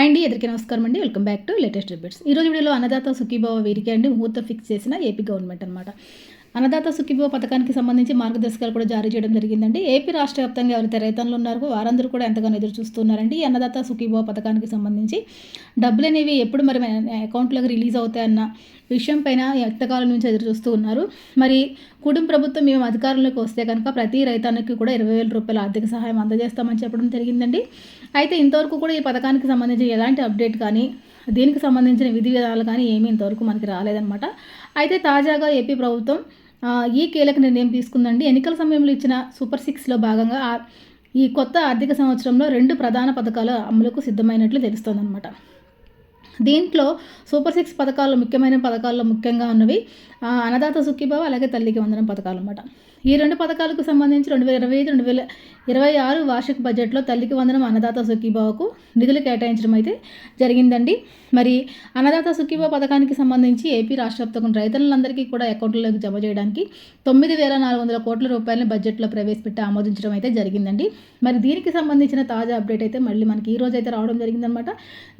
Hi అండి ఎదురికి నమస్కారం అండి. Welcome back to latest repeats ఈరోజు వీడియోలో అన్నదాత సుఖీభావ వీరికి అండి. ముహూర్తం ఫిక్స్ చేసిన ఏపీ గవర్నమెంట్ అనమాట అన్నదాత సుఖీభావ పథకానికి సంబంధించి మార్గదర్శకాలు కూడా జారీ చేయడం జరిగిందండి. ఏపీ రాష్ట్ర వ్యాప్తంగా ఎవరైతే రైతన్నులు ఉన్నారో వారందరూ కూడా ఎంతగానో ఎదురు చూస్తున్నారండి. ఈ అన్నదాత సుఖీభావ పథకానికి సంబంధించి డబ్బులు అనేవి ఎప్పుడు మరి అకౌంట్లోకి రిలీజ్ అవుతాయన్న విషయం పైన ఎంతకాలం నుంచి ఎదురు చూస్తూ ఉన్నారు. మరి కుటుంబ ప్రభుత్వం మేము అధికారంలోకి వస్తే కనుక ప్రతి రైతానికి కూడా ఇరవై వేల రూపాయల ఆర్థిక సహాయం అందజేస్తామని చెప్పడం జరిగిందండి. అయితే ఇంతవరకు కూడా ఈ పథకానికి సంబంధించి ఎలాంటి అప్డేట్ కానీ దీనికి సంబంధించిన విధి విధానాలు కానీ ఏమీ ఇంతవరకు మనకి రాలేదన్నమాట. అయితే తాజాగా ఏపీ ప్రభుత్వం ఈ కీలక నిర్ణయం తీసుకుందండి. ఎన్నికల సమయంలో ఇచ్చిన సూపర్ సిక్స్లో భాగంగా ఈ కొత్త ఆర్థిక సంవత్సరంలో రెండు ప్రధాన పథకాల అమలుకు సిద్ధమైనట్లు తెలుస్తోందన్నమాట. దీంట్లో సూపర్ సిక్స్ పథకాల్లో ముఖ్యమైన పథకాల్లో ముఖ్యంగా ఉన్నవి అన్నదాత సుఖీభావ అలాగే తల్లికి వందనం పథకాలు అన్నమాట. ఈ రెండు పథకాలకు సంబంధించి రెండు వేల ఇరవై ఐదు రెండు వేల ఇరవై ఆరు వార్షిక బడ్జెట్లో తల్లికి వందనం అన్నదాత సుఖీబాబుకు నిధులు కేటాయించడం అయితే జరిగిందండి. మరి అన్నదాత సుఖీభావ పథకానికి సంబంధించి ఏపీ రాష్ట్ర వ్యాప్తంగా రైతులందరికీ కూడా అకౌంట్లోకి జమ చేయడానికి తొమ్మిది వేల నాలుగు వందల కోట్ల రూపాయలను బడ్జెట్లో ప్రవేశపెట్టి ఆమోదించడం అయితే జరిగిందండి. మరి దీనికి సంబంధించిన తాజా అప్డేట్ అయితే మళ్ళీ మనకి ఈ రోజు అయితే రావడం జరిగిందనమాట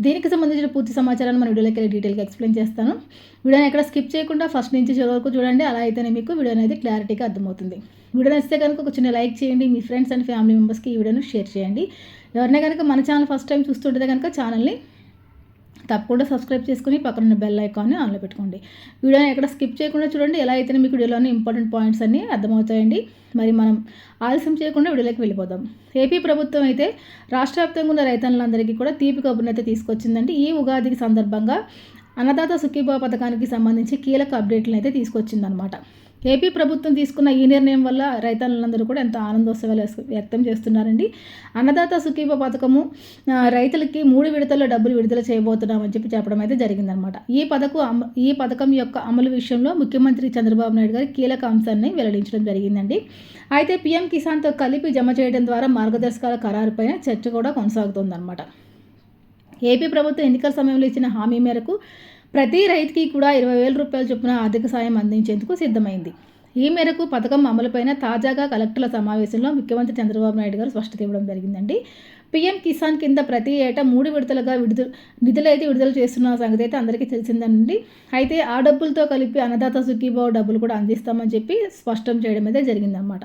దీనికి సంబంధించిన పూర్తి సమాచారాన్ని మన వీడియోలోకి వెళ్ళి డీటెయిల్గా ఎక్స్ప్లెయిన్ చేస్తాను. వీడియోని ఎక్కడ స్కిప్ చేయకుండా ఫస్ట్ నుంచి చివరి వరకు చూడండి. అలా అయితేనే మీకు వీడియో అనేది క్లారిటీగా అర్థమవుతుంది. వీడియో నచ్చితే కనుక ఒక చిన్న లైక్ చేయండి. మీ ఫ్రెండ్స్ అండ్ ఫ్యామిలీ మెంబర్స్కి ఈ వీడియోను షేర్ చేయండి. ఎవరైనా కనుక మన ఛానల్ ఫస్ట్ టైం చూస్తుంటే కనుక ఛానల్ని తప్పకుండా సబ్స్క్రైబ్ చేసుకుని పక్కన ఉన్న బెల్ ఐకాన్ని ఆన్లో పెట్టుకోండి. వీడియోని ఎక్కడ స్కిప్ చేయకుండా చూడండి. ఎలా అయితేనే మీకు వీడియోలోని ఇంపార్టెంట్ పాయింట్స్ అన్నీ అర్థమవుతాయండి. మరి మనం ఆలస్యం చేయకుండా వీడియోలోకి వెళ్ళిపోదాం. ఏపీ ప్రభుత్వం అయితే రాష్ట్ర వ్యాప్తంగా ఉన్న రైతన్నులందరికీ కూడా తీపి కబుర్ని అయితే తీసుకొచ్చిందండి. ఈ ఉగాదికి సందర్భంగా అన్నదాత సుఖీభావ పథకానికి సంబంధించి కీలక అప్డేట్లను అయితే తీసుకొచ్చిందనమాట ఏపీ ప్రభుత్వం తీసుకున్న ఈ నిర్ణయం వల్ల రైతులందరూ కూడా ఎంతో ఆనందోత్సవాలు వ్యక్తం చేస్తున్నారండి. అన్నదాత సుఖీభ పథకము రైతులకి మూడు విడతల్లో డబ్బులు విడుదల చేయబోతున్నామని చెప్పి చెప్పడం అయితే జరిగిందనమాట. ఈ పథకం ఈ పథకం యొక్క అమలు విషయంలో ముఖ్యమంత్రి చంద్రబాబు నాయుడు గారు కీలక అంశాన్ని వెల్లడించడం జరిగిందండి. అయితే పీఎం కిసాన్తో కలిపి జమ చేయడం ద్వారా మార్గదర్శకాల ఖరారుపైన చర్చ కూడా కొనసాగుతుందన్నమాట ఏపీ ప్రభుత్వం ఎన్నికల సమయంలో ఇచ్చిన హామీ మేరకు ప్రతి రైతుకి కూడా ఇరవై వేల రూపాయల చొప్పున ఆర్థిక సాయం అందించేందుకు సిద్ధమైంది. ఈ మేరకు పథకం అమలుపైన తాజాగా కలెక్టర్ల సమావేశంలో ముఖ్యమంత్రి చంద్రబాబు నాయుడు గారు స్పష్టత ఇవ్వడం జరిగిందండి. పీఎం కిసాన్ కింద ప్రతి ఏటా మూడు విడతలుగా విడుదల నిధులు అయితే విడుదల చేస్తున్న సంగతి అయితే అందరికీ తెలిసిందండి. అయితే ఆ డబ్బులతో కలిపి అన్నదాత సుఖీభావ డబ్బులు కూడా అందిస్తామని చెప్పి స్పష్టం చేయడం అయితే జరిగిందనమాట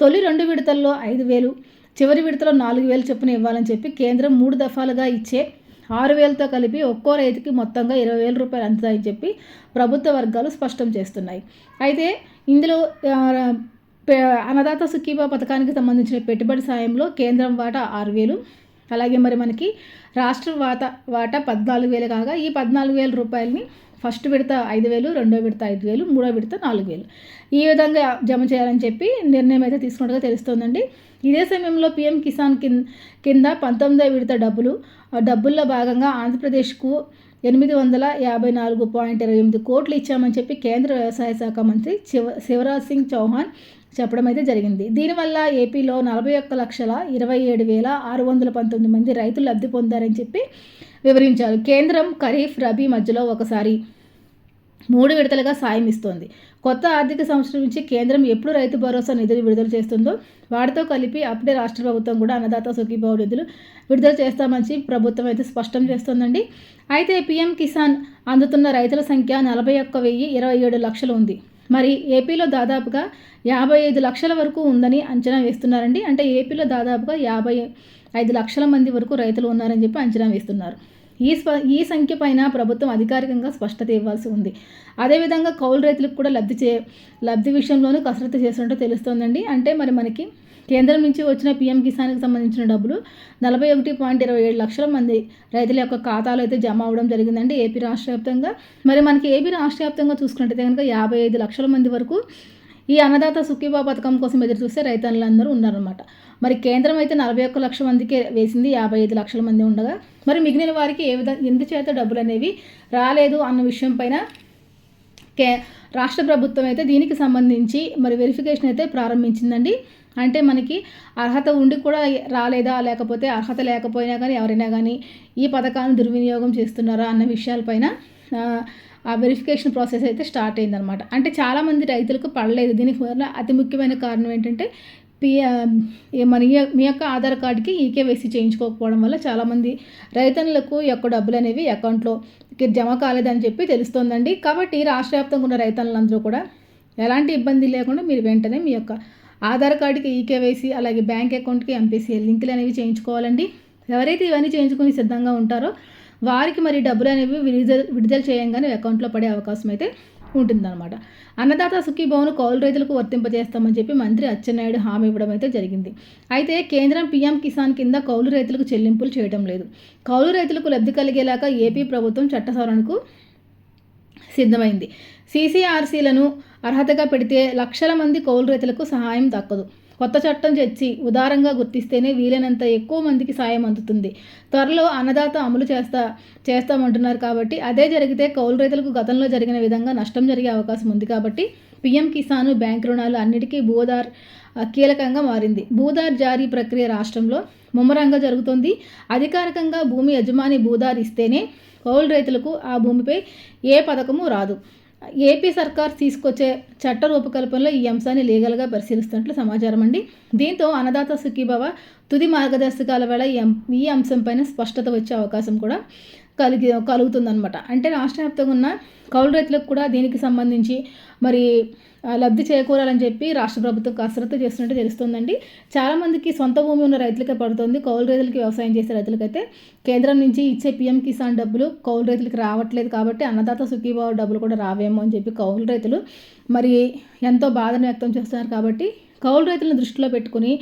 తొలి రెండు విడతల్లో ఐదు వేలు చివరి విడతలో నాలుగు వేలు చొప్పున ఇవ్వాలని చెప్పి కేంద్రం మూడు దఫాలుగా ఇచ్చే ఆరు వేలతో కలిపి ఒక్కో రైతుకి మొత్తంగా ఇరవై వేల రూపాయలు అందుతాయని చెప్పి ప్రభుత్వ వర్గాలు స్పష్టం చేస్తున్నాయి. అయితే ఇందులో పే- అన్నదాత సుఖీభా పథకానికి సంబంధించిన పెట్టుబడి సాయంలో కేంద్రం వాటా ఆరు వేలు అలాగే మరి మనకి రాష్ట్ర వాటా వాటా పద్నాలుగు వేలు కాగా ఈ పద్నాలుగు వేల రూపాయలని ఫస్ట్ విడత ఐదు వేలు రెండో విడత ఐదు వేలు మూడో విడత నాలుగు వేలు. ఈ విధంగా జమ చేయాలని చెప్పి నిర్ణయం అయితే తీసుకున్నట్టుగా తెలుస్తోందండి. ఇదే సమయంలో పీఎం కిసాన్ కింద కింద పంతొమ్మిదో విడత డబ్బులు ఆ డబ్బుల్లో భాగంగా ఆంధ్రప్రదేశ్కు ఎనిమిది వందల యాభై నాలుగు పాయింట్ ఇరవై ఎనిమిది కోట్లు ఇచ్చామని చెప్పి కేంద్ర వ్యవసాయ శాఖ మంత్రి శివ శివరాజ్ సింగ్ చౌహాన్ చెప్పడం అయితే జరిగింది. దీనివల్ల ఏపీలో నలభై ఒక్క లక్షల ఇరవై ఏడు వేల ఆరు వందల పంతొమ్మిది మంది రైతులు లబ్ధి పొందారని చెప్పి వివరించారు. కేంద్రం ఖరీఫ్ రబీ మధ్యలో ఒకసారి మూడు విడతలుగా సాయం ఇస్తోంది. కొత్త ఆర్థిక సంవత్సరం నుంచి కేంద్రం ఎప్పుడు రైతు భరోసా నిధులు విడుదల చేస్తుందో వాటితో కలిపి అప్పుడే రాష్ట్ర ప్రభుత్వం కూడా అన్నదాత సుఖీభావ నిధులు విడుదల చేస్తామని ప్రభుత్వం అయితే స్పష్టం చేస్తోందండి. అయితే పీఎం కిసాన్ అందుతున్న రైతుల సంఖ్య నలభై ఒక్క వెయ్యి ఇరవై ఏడు లక్షలు ఉంది. మరి ఏపీలో దాదాపుగా యాభై ఐదు లక్షల వరకు ఉందని అంచనా వేస్తున్నారండి. అంటే ఏపీలో దాదాపుగా యాభై ఐదు లక్షల మంది వరకు రైతులు ఉన్నారని చెప్పి అంచనా వేస్తున్నారు. ఈ స్వ ఈ సంఖ్య పైన ప్రభుత్వం అధికారికంగా స్పష్టత ఇవ్వాల్సి ఉంది. అదేవిధంగా కౌలు రైతులకు కూడా లబ్ధి చే లబ్ధి విషయంలోనూ కసరత్తు చేస్తున్నట్టు తెలుస్తోందండి. అంటే మరి మనకి కేంద్రం నుంచి వచ్చిన పీఎం కిసాన్కి సంబంధించిన డబ్బులు నలభై ఒకటి పాయింట్ ఇరవై ఏడు లక్షల మంది రైతుల యొక్క ఖాతాలో అయితే జమ అవ్వడం జరిగిందండి. ఏపీ రాష్ట్ర వ్యాప్తంగా. మరి మనకి ఏపీ రాష్ట్ర వ్యాప్తంగా చూసుకున్నట్టయితే కనుక యాభై ఐదు లక్షల మంది వరకు ఈ అన్నదాత సుఖీబా పథకం కోసం ఎదురు చూస్తే రైతన్నులందరూ ఉన్నారనమాట మరి కేంద్రం అయితే నలభై ఒక్క లక్షల మందికి వేసింది యాభై ఐదు లక్షల మంది ఉండగా. మరి మిగిలిన వారికి ఏ విధంగా ఎందుచేత డబ్బులు అనేవి రాలేదు అన్న విషయం పైన కే రాష్ట్ర ప్రభుత్వం అయితే దీనికి సంబంధించి మరి వెరిఫికేషన్ అయితే ప్రారంభించిందండి. అంటే మనకి అర్హత ఉండి కూడా రాలేదా లేకపోతే అర్హత లేకపోయినా కానీ ఎవరైనా కానీ ఈ పథకాన్ని దుర్వినియోగం చేస్తున్నారా అన్న విషయాలపైన ఆ, వెరిఫికేషన్ ప్రాసెస్ అయితే స్టార్ట్ అయిందనమాట అంటే చాలామంది రైతులకు పడలేదు. దీనికి వల్ల అతి ముఖ్యమైన కారణం ఏంటంటే పి మన ఈ- మీ యొక్క ఆధార్ కార్డుకి ఈకేవైసీ చేయించుకోకపోవడం వల్ల చాలామంది రైతన్నులకు యొక్క డబ్బులు అనేవి అకౌంట్లో జమ కాలేదని చెప్పి తెలుస్తోందండి. కాబట్టి రాష్ట్ర వ్యాప్తంగా ఉన్న రైతన్నులందరూ కూడా ఎలాంటి ఇబ్బంది లేకుండా మీరు వెంటనే మీ యొక్క ఆధార్ కార్డుకి ఈకేవైసీ అలాగే బ్యాంక్ అకౌంట్కి ఎంపీసీ లింకులు అనేవి చేయించుకోవాలండి. ఎవరైతే ఇవన్నీ చేయించుకుని సిద్ధంగా ఉంటారో వారికి మరి డబ్బులు అనేవి విడుదల విడుదల చేయంగానే అకౌంట్లో పడే అవకాశం అయితే ఉంటుందన్నమాట. అన్నదాత సుఖీభవన్ కౌలు రైతులకు వర్తింపజేస్తామని చెప్పి మంత్రి అచ్చెన్నాయుడు హామీ ఇవ్వడం అయితే జరిగింది. అయితే కేంద్రం పీఎం కిసాన్ కింద కౌలు రైతులకు చెల్లింపులు చేయడం లేదు. కౌలు రైతులకు లబ్ధి కలిగేలాగా ఏపీ ప్రభుత్వం చట్ట సవరణకు సిద్ధమైంది. సీసీఆర్సీలను అర్హతగా పెడితే లక్షల మంది కౌలు రైతులకు సహాయం దక్కదు. కొత్త చట్టం తెచ్చి ఉదారంగా గుర్తిస్తేనే వీలైనంత ఎక్కువ మందికి సాయం అందుతుంది. త్వరలో అన్నదాత అమలు చేస్తా చేస్తామంటున్నారు కాబట్టి అదే జరిగితే కౌలు రైతులకు గతంలో జరిగిన విధంగా నష్టం జరిగే అవకాశం ఉంది కాబట్టి పీఎం కిసాన్ బ్యాంక్ రుణాలు అన్నిటికీ భూదార్ కీలకంగా మారింది. భూదార్ జారీ ప్రక్రియ రాష్ట్రంలో ముమ్మరంగా జరుగుతుంది. అధికారికంగా భూమి యజమాని భూదార్ ఇస్తేనే కౌలు రైతులకు ఆ భూమిపై ఏ పథకము రాదు. ఏపీ సర్కార్ తీసుకొచ్చే చట్ట రూపకల్పనలో ఈ అంశాన్ని లీగల్గా పరిశీలిస్తున్నట్లు సమాచారం అండి. దీంతో అన్నదాత సుఖీభావ తుది మార్గదర్శకాల వేళ ఈ ఈ అంశంపైన స్పష్టత వచ్చే అవకాశం కూడా కలిగి కలుగుతుందన్నమాట. అంటే రాష్ట్ర వ్యాప్తంగా ఉన్న కౌలు రైతులకు కూడా దీనికి సంబంధించి మరి లబ్ధి చేకూరాలని చెప్పి రాష్ట్ర ప్రభుత్వం కసరత్తు చేస్తున్నట్టు తెలుస్తుందండి. చాలామందికి సొంత భూమి ఉన్న రైతులకే పడుతుంది. కౌలు రైతులకి వ్యవసాయం చేసే రైతులకైతే కేంద్రం నుంచి ఇచ్చే పీఎం కిసాన్ డబ్బులు కౌలు రైతులకి రావట్లేదు కాబట్టి అన్నదాత సుఖీభావ డబ్బులు కూడా రావేమో అని చెప్పి కౌలు రైతులు మరి ఎంతో బాధను వ్యక్తం చేస్తున్నారు కాబట్టి కౌలు రైతులను దృష్టిలో పెట్టుకుని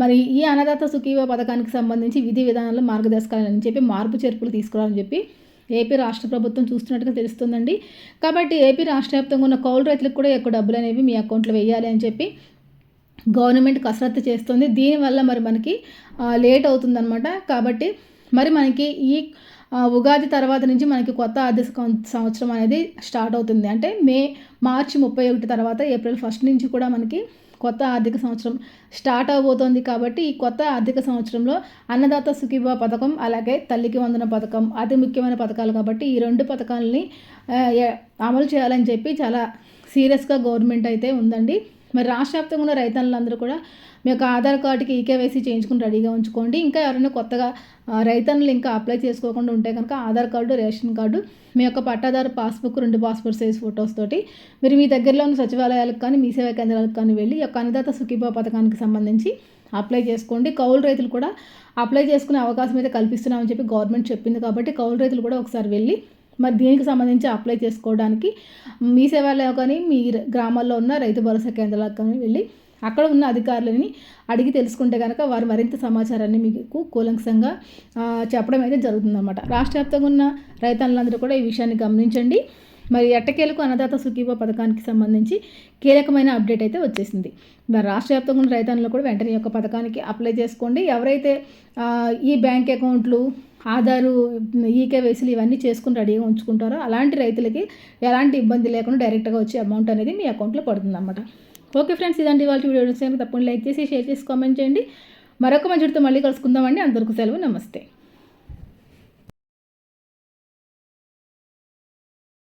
మరి ఈ అన్నదాత సుఖీవ పథకానికి సంబంధించి విధి విధానాల్లో మార్గదర్శకాలని చెప్పి మార్పు చేర్పులు తీసుకురావాలని చెప్పి ఏపీ రాష్ట్ర ప్రభుత్వం చూస్తున్నట్టుగా తెలుస్తుందండి. కాబట్టి ఏపీ రాష్ట్ర వ్యాప్తంగా ఉన్న కౌలు రైతులకు కూడా ఎక్కువ డబ్బులు అనేవి మీ అకౌంట్లో వేయాలి అని చెప్పి గవర్నమెంట్ కసరత్తు చేస్తుంది. దీనివల్ల మరి మనకి లేట్ అవుతుందన్నమాట. కాబట్టి మరి మనకి ఈ ఉగాది తర్వాత నుంచి మనకి కొత్త ఆర్థిక సంవత్సరం అనేది స్టార్ట్ అవుతుంది. అంటే మే మార్చి ముప్పై ఒకటి తర్వాత ఏప్రిల్ ఫస్ట్ నుంచి కూడా మనకి కొత్త ఆర్థిక సంవత్సరం స్టార్ట్ అవబోతోంది కాబట్టి ఈ కొత్త ఆర్థిక సంవత్సరంలో అన్నదాత సుఖీభా పథకం అలాగే తల్లికి వందన పథకం అతి ముఖ్యమైన పథకాలు కాబట్టి ఈ రెండు పథకాలని అమలు చేయాలని చెప్పి చాలా సీరియస్గా గవర్నమెంట్ అయితే ఉందండి. మరి రాష్ట్ర వ్యాప్తంగా ఉన్న రైతన్నులందరూ కూడా మీ యొక్క ఆధార్ కార్డుకి ఈకేవైసీ చేయించుకుని రెడీగా ఉంచుకోండి. ఇంకా ఎవరైనా కొత్తగా రైతన్నులు ఇంకా అప్లై చేసుకోకుండా ఉంటే కనుక ఆధార్ కార్డు రేషన్ కార్డు మీ యొక్క పట్టాదారు పాస్బుక్ రెండు పాస్పోర్ట్ సైజ్ ఫొటోస్ తోటి మీరు మీ దగ్గరలో ఉన్న సచివాలయాలకు కానీ మీ సేవా కేంద్రాలకు కానీ వెళ్ళి ఈ యొక్క అన్నదాత సుఖీభా పథకానికి సంబంధించి అప్లై చేసుకోండి. కౌలు రైతులు కూడా అప్లై చేసుకునే అవకాశం అయితే కల్పిస్తున్నామని చెప్పి గవర్నమెంట్ చెప్పింది కాబట్టి కౌలు రైతులు కూడా ఒకసారి వెళ్ళి మరి దీనికి సంబంధించి అప్లై చేసుకోవడానికి మీ సేవలో కానీ మీ గ్రామాల్లో ఉన్న రైతు భరోసా కేంద్రాలకు కానీ వెళ్ళి అక్కడ ఉన్న అధికారులని అడిగి తెలుసుకుంటే కనుక వారు మరింత సమాచారాన్ని మీకు కూలంకషంగా చెప్పడం అయితే జరుగుతుందన్నమాట. రాష్ట్ర వ్యాప్తంగా ఉన్న రైతన్నులందరూ కూడా ఈ విషయాన్ని గమనించండి. మరి ఎట్టకేలకు అన్నదాత సుఖీభ పథకానికి సంబంధించి కీలకమైన అప్డేట్ అయితే వచ్చేసింది. మరి రాష్ట్ర వ్యాప్తంగా ఉన్న రైతన్నులు కూడా వెంటనే ఈ యొక్క పథకానికి అప్లై చేసుకోండి. ఎవరైతే ఈ బ్యాంక్ అకౌంట్లు ఆధారు ఈకేవైసీలు ఇవన్నీ చేసుకుని రెడీగా ఉంచుకుంటారో అలాంటి రైతులకి ఎలాంటి ఇబ్బంది లేకుండా డైరెక్ట్గా వచ్చే అమౌంట్ అనేది మీ అకౌంట్లో పడుతుంది అన్నమాట ఓకే ఫ్రెండ్స్ ఇదండి వాళ్ళ వీడియో. నచ్చితే తప్పకుండా లైక్ చేసి షేర్ చేసి కామెంట్ చేయండి. మరొక మంచితో మళ్ళీ కలుసుకుందామండి. అందరికీ సెలవు. నమస్తే.